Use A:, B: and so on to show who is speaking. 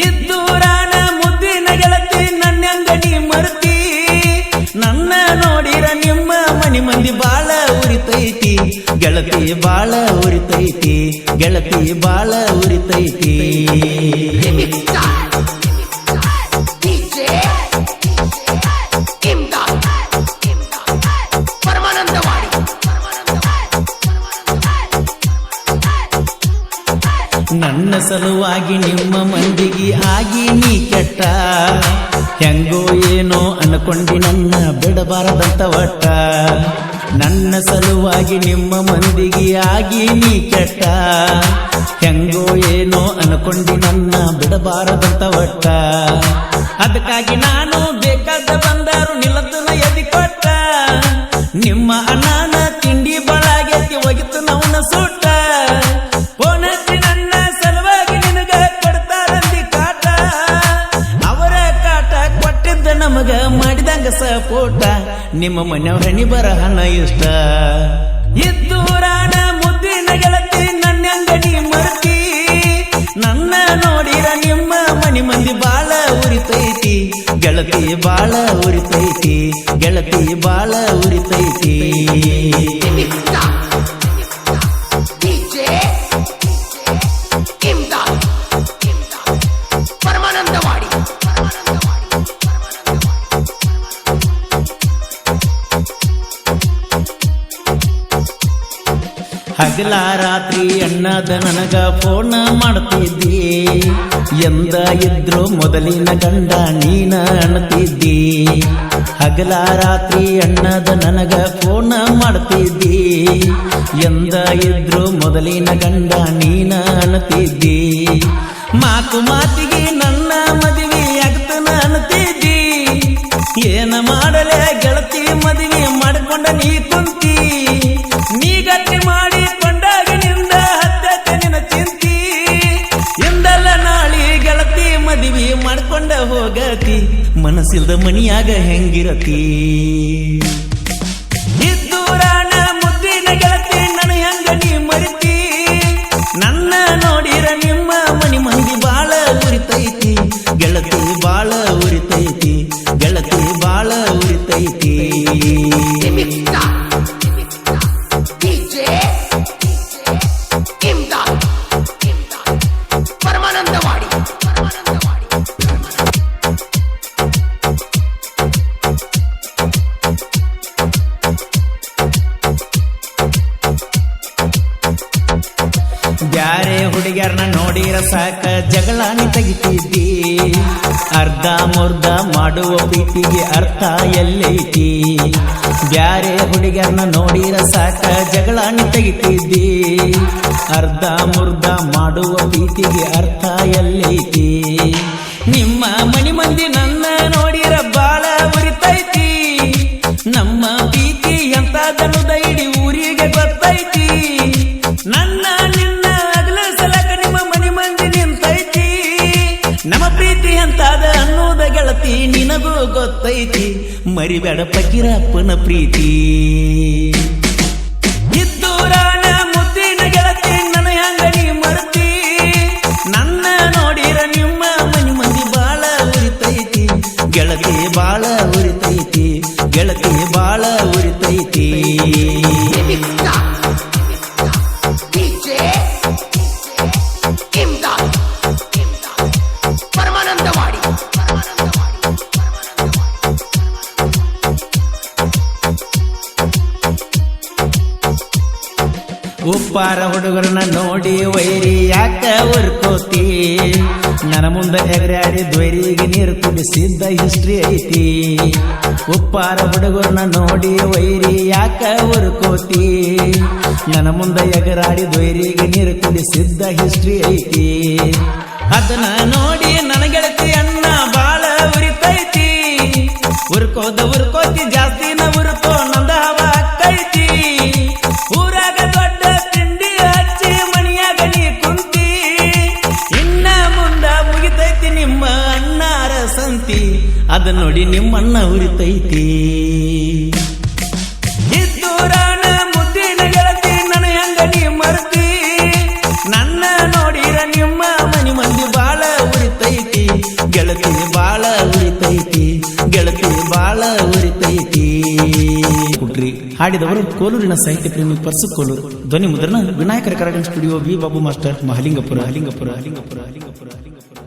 A: ಇದ್ದೂರಾನ ಮುದ್ದಿನ ಗೆಳತಿ, ನನ್ನ ಅಂಗಡಿ ಮರ್ತಿ. ನನ್ನ ನೋಡಿರ ನಿಮ್ಮ ಮನಿ ಮಂದಿ ಬಾಳ ಉರಿತೈತಿ. ಗೆಳತಿ ಬಾಳ ಉರಿತೈತಿ, ಗೆಳತಿ ಬಾಳ ಉರಿತೈತಿ. ನನ್ನ ಸಲುವಾಗಿ ನಿಮ್ಮ ಮಂದಿಗೆ ಆಗಿ ನೀ ಕೆಟ್ಟ. ಹೆಂಗೋ ಏನೋ ಅನ್ಕೊಂಡಿ ನನ್ನ ಬಿಡಬಾರದಂತ ಒಟ್ಟ ನನ್ನ ಸಲುವಾಗಿ ನಿಮ್ಮ ಮಂದಿಗೆ ಆಗಿ ನೀ ಕೆಟ್ಟ. ಹೆಂಗೋ ಏನೋ ಅನ್ಕೊಂಡಿ ನನ್ನ ಬಿಡಬಾರದಂತ ಒಟ್ಟ ಅದಕ್ಕಾಗಿ ನಾನು ಬೇಕಾದ ಬಂದರು ನಿಲ್ಲದನ ಎದಿ ಕೊಟ್ಟ. ನಿಮ್ಮ ಅಣ್ಣನ ನಿಮ್ಮ ಮನೆಯವ್ರ ಬರಹ ಬರಹನ ಇಷ್ಟ. ಇದ್ದೂರಾನ ಮುದ್ದಿನ ಗೆಳತಿ ನನ್ನ ಅಂಗಡಿ ಮರ್ತಿ. ನನ್ನ ನೋಡಿರ ನಿಮ್ಮ ಮನಿ ಮಂದಿ ಬಾಳ ಉರಿತೈತಿ. ಗೆಳತಿ ಬಾಳ ಉರಿತೈತಿ ಗೆಳತಿ ಬಾಳ ಉರಿತೈತಿ. ಹಗಲ ರಾತ್ರಿ ಅಣ್ಣದ ನನಗ ಫೋನ್ ಮಾಡ್ತಿದ್ದಿ. ಎಂದ ಇದ್ರು ಮೊದಲಿನ ಗಂಡ ನೀನ ಅಣ್ತಿದ್ದಿ ಹಗಲ ರಾತ್ರಿ ಅಣ್ಣದ ನನಗ ಫೋನ್ ಮಾಡ್ತಿದ್ದಿ. ಎಂದ ಇದ್ರು ಮೊದಲಿನ ಗಂಡ ನೀನ ಅಣ್ತಿದ್ದಿ ಮಾತು ಮಾತಿಗೆ ನನ್ನ ಮದುವೆ ಆಗ್ತನ ಅನ್ತಿದ್ದಿ ಏನ ಮಾಡಲೇ ಗೆಳತಿ ಮದುವೆ ಮಾಡಿಕೊಂಡ ನೀ ಕುಂತಿ. ನೀ ಗಟ್ಟಿ ಮನಸ್ಸಿಲ್ದ ಮನಿಯಾಗ ಹೆಂಗಿರತಿ ಇದ್ದೂರಾನ ಮುದ್ದಿನ ಗೆಳತಿ ನನ್ನ ಹೆಂಗ ನೀ ಮರಿತಿ ನನ್ನ ನೋಡಿರ ನಿಮ್ಮ ಮನಿ ಮಂದಿ ಬಾಳ ಉರಿತೈತಿ ಗೆಳತಿ ಬಾಳ ಉರಿತೈತಿ ಗೆಳತಿ ಬಾಳ ಉರಿತೈತಿ
B: DJ
A: ಹುಡುಗ್ಯಾರನ್ನ ನೋಡಿರ ಸಾಕ ಜಗಳಾನಿ ತೆಗಿತಿದ್ದಿ. ಅರ್ಧ ಮುರ್ಧ ಮಾಡುವ ಪ್ರೀತಿಗೆ ಅರ್ಥ ಎಲ್ಲೈತಿ. ಬ್ಯಾರೆ ಹುಡುಗಿಯರ್ನ ನೋಡಿರ ಸಾಕ ಜಗಳಾನಿ ತೆಗಿತಿದ್ದಿ. ಅರ್ಧ ಮುರ್ಧ ಮಾಡುವ ಪ್ರೀತಿಗೆ ಅರ್ಥ ಎಲ್ಲೈತಿ. ನಿಮ್ಮ ಮನಿ ಮಂದಿ ನನ್ನ ನೋಡಿರ ಬಾಳ ನಮ್ಮ ಪ್ರೀತಿ ಅಂತಾದ ಅನ್ನೋದ ಗೆಳತಿ, ನಿನಗೂ ಗೊತ್ತೈತಿ. ಮರಿಬೇಡ ಪಕ್ಕಿರಪ್ಪನ ಪ್ರೀತಿ. ಇದ್ದೂರಾನ ಮುದ್ದಿನ ಗೆಳತಿ, ನನ್ನ ಹೆಂಗಡಿ ಮರ್ತಿ? ನನ್ನ ನೋಡಿರ ನಿಮ್ಮ ಮನಿ ಮಂದಿ ಬಾಳ ಉರಿತೈತಿ. ಗೆಳತಿ ಬಾಳ ಉರಿತೈತಿ, ಗೆಳತಿ ಬಾಳ ಉರಿತೈತಿ. ಉಪ್ಪಾರ ಹುಡುಗರನ್ನ ನೋಡಿ ವೈರಿ ಯಾಕ ಉರ್ಕೋತಿ ನನ್ನ ಮುಂದೆ ಎಗರಾಡಿ ದ್ವೈರಿಗೆ ನೀರು ಕುಡಿಸಿದ್ದ ಹಿಸ್ಟ್ರಿ ಐತಿ. ಉಪ್ಪಾರ ಹುಡುಗರನ್ನ ನೋಡಿ ವೈರಿ ಯಾಕ ಉರ್ಕೋತಿ ನನ್ನ ಮುಂದೆ ಎಗರಾಡಿ ದ್ವೈರಿಗೆ ನೀರು ಕುಡಿಸಿದ್ದ ಹಿಸ್ಟ್ರಿ ಐತಿ. ಅದನ್ನ ನೋಡಿ ನನ್ನ ಗೆಳತಿ ಅನ್ನ ಬಾಳ ಉರಿತೈತಿ. ಉರ್ಕೋದ ಉರ್ಕೋತಿ ಅದ ನೋಡಿ ನಿಮ್ಮಣ್ಣ ಉರಿತೈತಿ. ಇದ್ದೂರಾನ ಮುದ್ದಿನ ಗೆಳತಿ ನನ್ನ ಹೆಂಗ ನೀ ಮರ್ತಿ ನನ್ನ ನೋಡಿರ ನಿಮ್ಮ ಮನಿ ಮಂದಿ ಬಾಳ ಉರಿತೈತಿ. ಉರಿತೈತಿ ಗೆಳತಿ ಬಾಳ ಉರಿತೈತಿ. ಕುಟ್ರಿ ಹಾಡಿದವರು ಕೋಲೂರಿನ ಸಾಹಿತ್ಯ ಪ್ರೇಮಿ ಪರ್ಸು ಕೋಲೂರು. ಧ್ವನಿ ಮುದ್ರಣ ವಿನಾಯಕರ ಕರಗನ್ studio V Babu master Mahalingapura ಹಲಿಂಗಪುರ ಹಲಿಂಗಪುರ ಹಲಿಂಗಪುರ ಹಲಿಂಗಪುರ